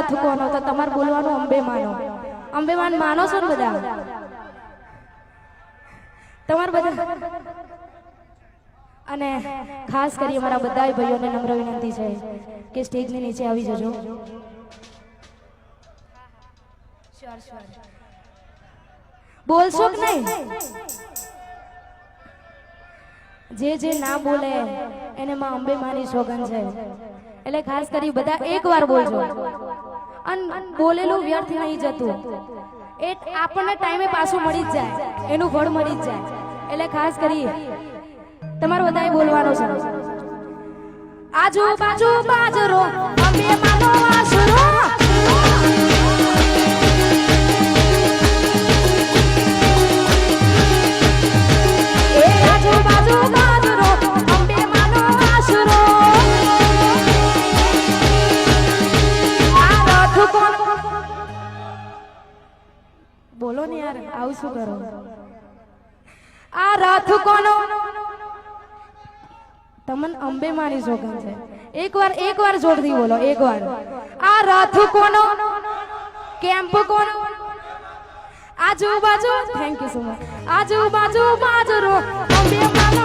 અહીંયાથી એવું બોલું કે આ રથ કોનો તો તમારે બોલવાનું અંબે માનો અંબે માન માનો છો ને બધા? તમારે બધા? અને ખાસ કરી અમારા બધા ભાઈઓને નમ્ર વિનંતી છે કે સ્ટેજની નીચે આવી જજો. બોલશો કે નહીં? જે જે ના બોલે એને માં અંબે માની સોગન છે. એટલે ખાસ કરી બધા એકવાર બોલજો. અને બોલેલું વ્યર્થ નહીં જતું. એ આપણને ટાઈમે પાછું મળી જ જાય. એનું ફળ મળી જ જાય. એટલે ખાસ કરી તમારે બધાએ બોલવાનો છે. આજુબાજુ બાજરો અમે માનો આશરો તમને અંબે મારી સોગન છે. એકવાર એકવાર જોરથી બોલો, એકવાર. આ રથ કોનો? કેમ્પ કોનો? આજુબાજુ થેન્ક યુ સો મચ આજુબાજુ બાજરો અંબે માનો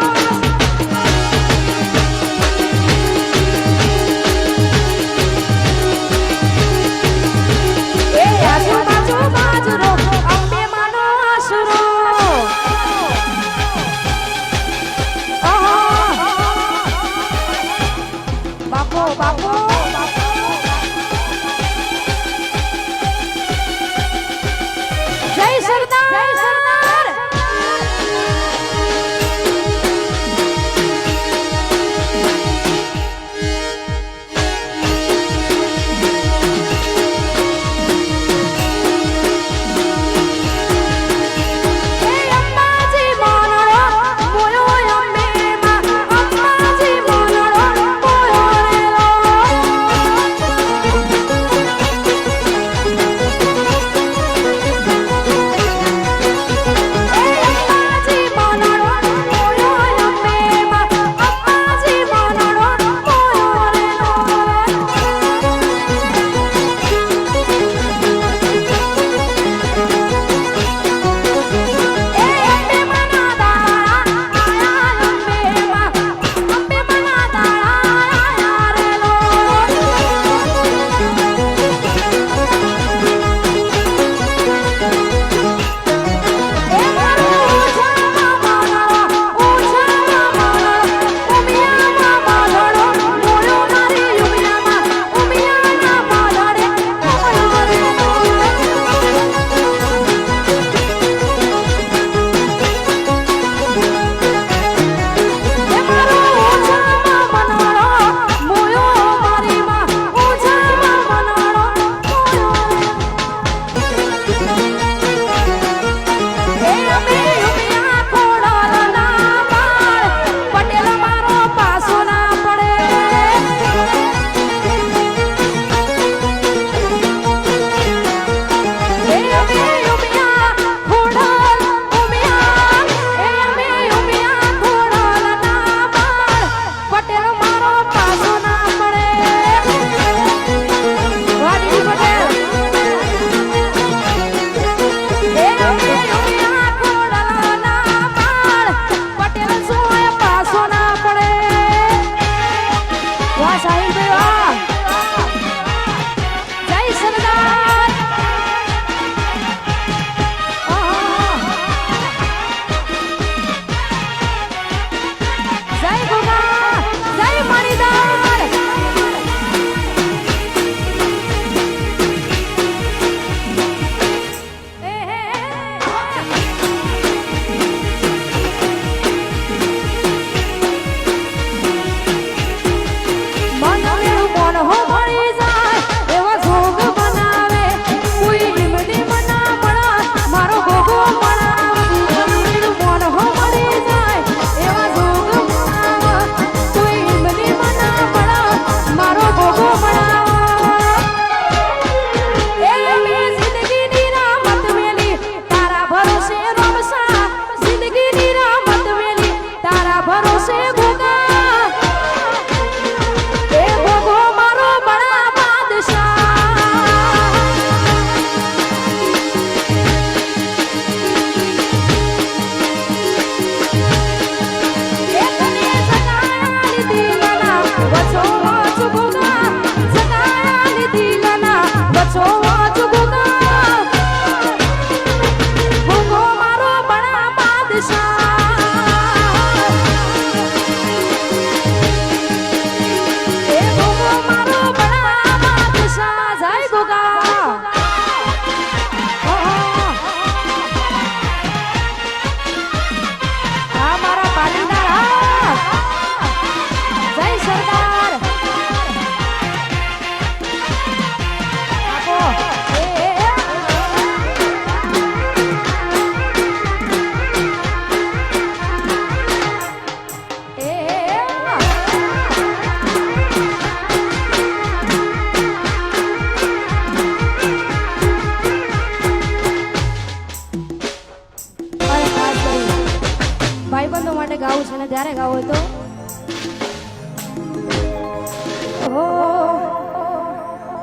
તમને જ્યારે ગાવો તો?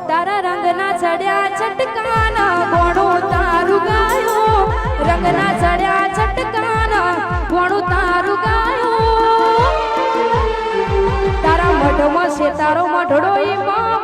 તારા રંગના ચડ્યા છટકાના ઘોડું તારું ગાયું. રંગના ચડ્યા છટકાના ઘોડું તારું ગાયું. તારા મઢમાં છે તારો મઢડો એ માં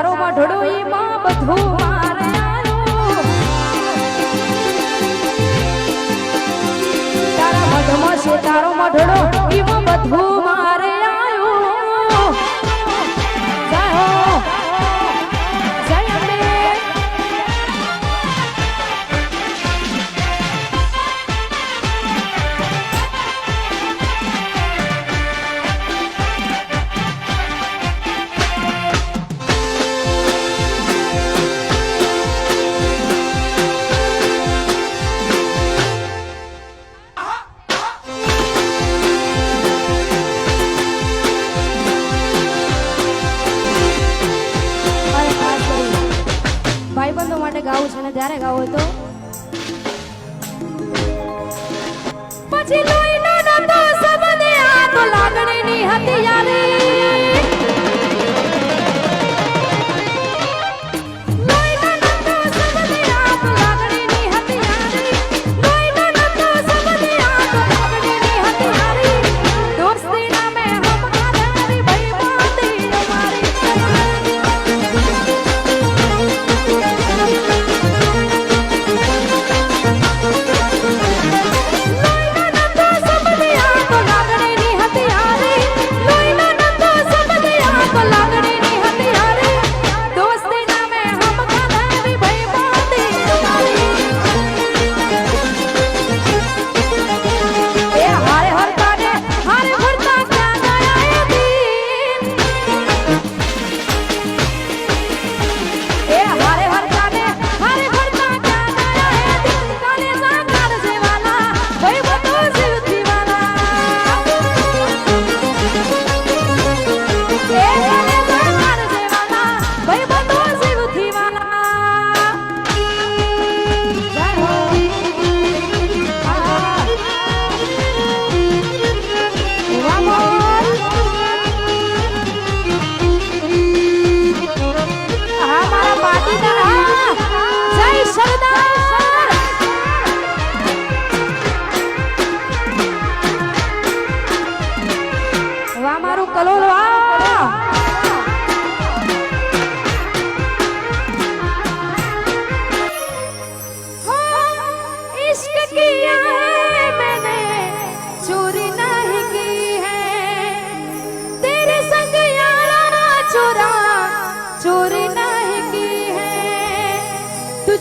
તારો મઢડો એમાં બધું મારાનું તારા મઢમાં છે તારો મઢડો એમાં બધું 这家伙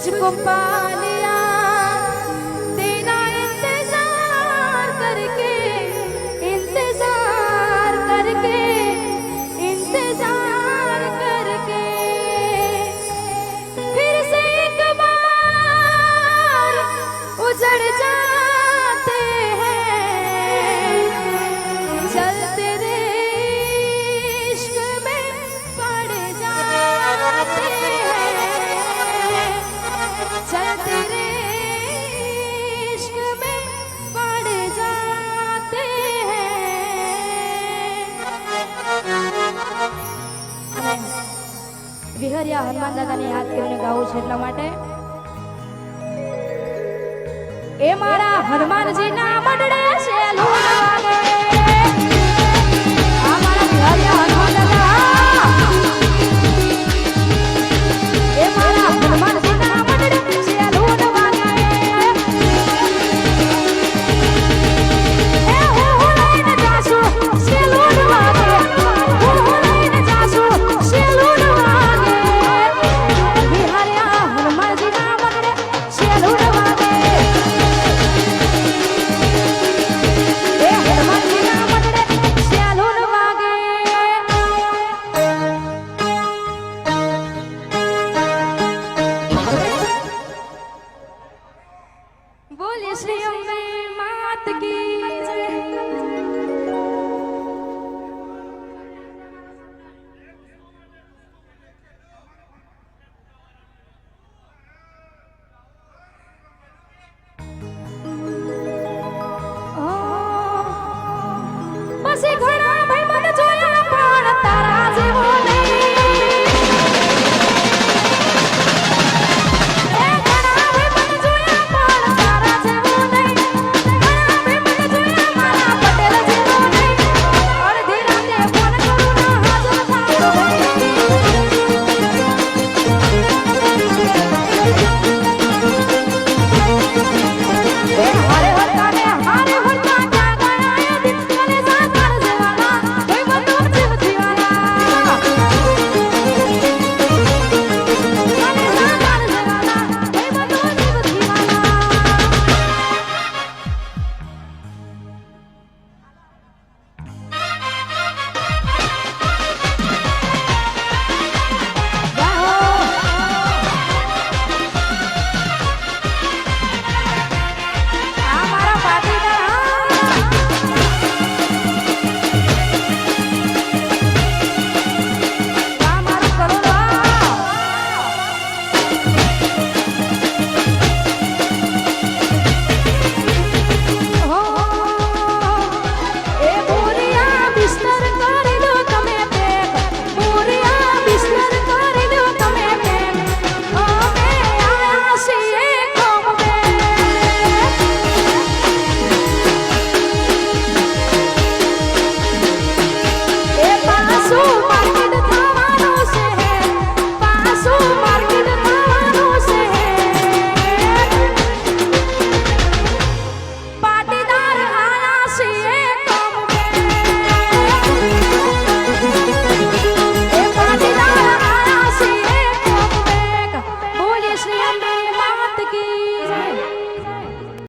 te compara. છે એટલા માટે. એ મારા હનુમાનજીના મંડળે છે લૂણ